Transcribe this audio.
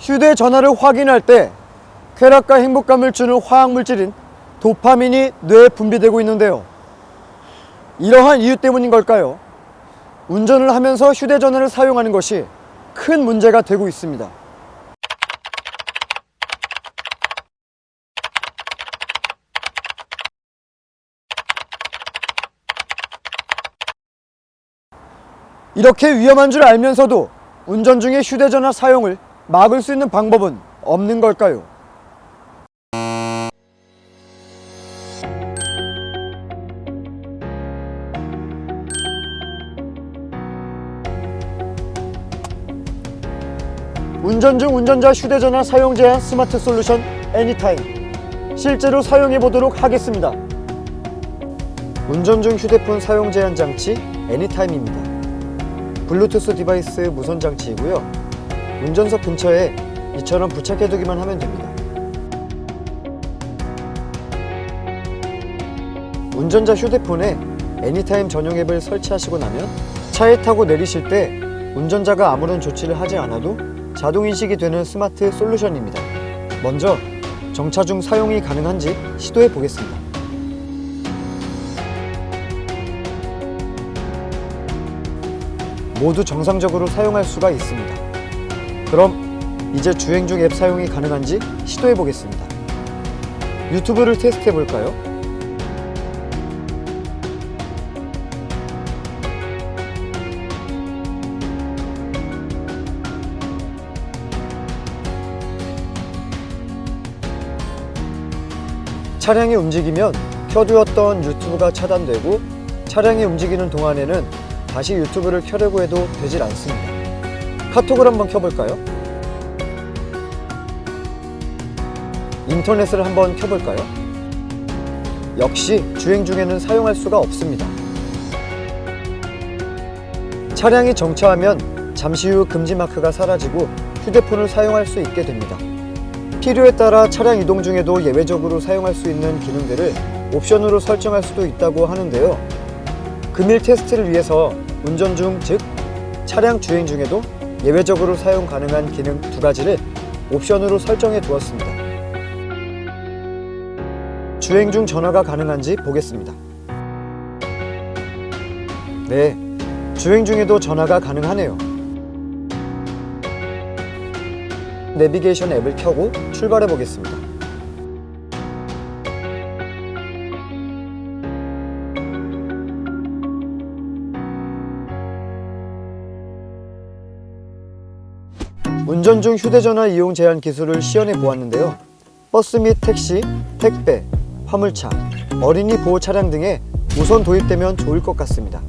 휴대전화를 확인할 때 쾌락과 행복감을 주는 화학물질인 도파민이 뇌에 분비되고 있는데요. 이러한 이유 때문인 걸까요? 운전을 하면서 휴대전화를 사용하는 것이 큰 문제가 되고 있습니다. 이렇게 위험한 줄 알면서도 운전 중에 휴대전화 사용을 막을 수 있는 방법은 없는 걸까요? 운전 중 운전자 휴대전화 사용 제한 스마트 솔루션 애니타임 실제로 사용해 보도록 하겠습니다. 운전 중 휴대폰 사용 제한 장치 애니타임입니다. 블루투스 디바이스 무선 장치이고요. 운전석 근처에 이처럼 부착해두기만 하면 됩니다. 운전자 휴대폰에 애니타임 전용 앱을 설치하시고 나면 차에 타고 내리실 때 운전자가 아무런 조치를 하지 않아도 자동 인식이 되는 스마트 솔루션입니다. 먼저 정차 중 사용이 가능한지 시도해 보겠습니다. 모두 정상적으로 사용할 수가 있습니다. 그럼 이제 주행 중 앱 사용이 가능한지 시도해 보겠습니다. 유튜브를 테스트해 볼까요? 차량이 움직이면 켜두었던 유튜브가 차단되고 차량이 움직이는 동안에는 다시 유튜브를 켜려고 해도 되질 않습니다. 카톡을 한번 켜볼까요? 인터넷을 한번 켜볼까요? 역시 주행 중에는 사용할 수가 없습니다. 차량이 정차하면 잠시 후 금지 마크가 사라지고 휴대폰을 사용할 수 있게 됩니다. 필요에 따라 차량 이동 중에도 예외적으로 사용할 수 있는 기능들을 옵션으로 설정할 수도 있다고 하는데요. 금일 테스트를 위해서 운전 중, 즉 차량 주행 중에도 예외적으로 사용 가능한 기능 두 가지를 옵션으로 설정해 두었습니다. 주행 중 전화가 가능한지 보겠습니다. 네, 주행 중에도 전화가 가능하네요. 내비게이션 앱을 켜고 출발해 보겠습니다. 운전 중 휴대전화 이용 제한 기술을 시연해 보았는데요. 버스 및 택시, 택배, 화물차, 어린이 보호 차량 등에 우선 도입되면 좋을 것 같습니다.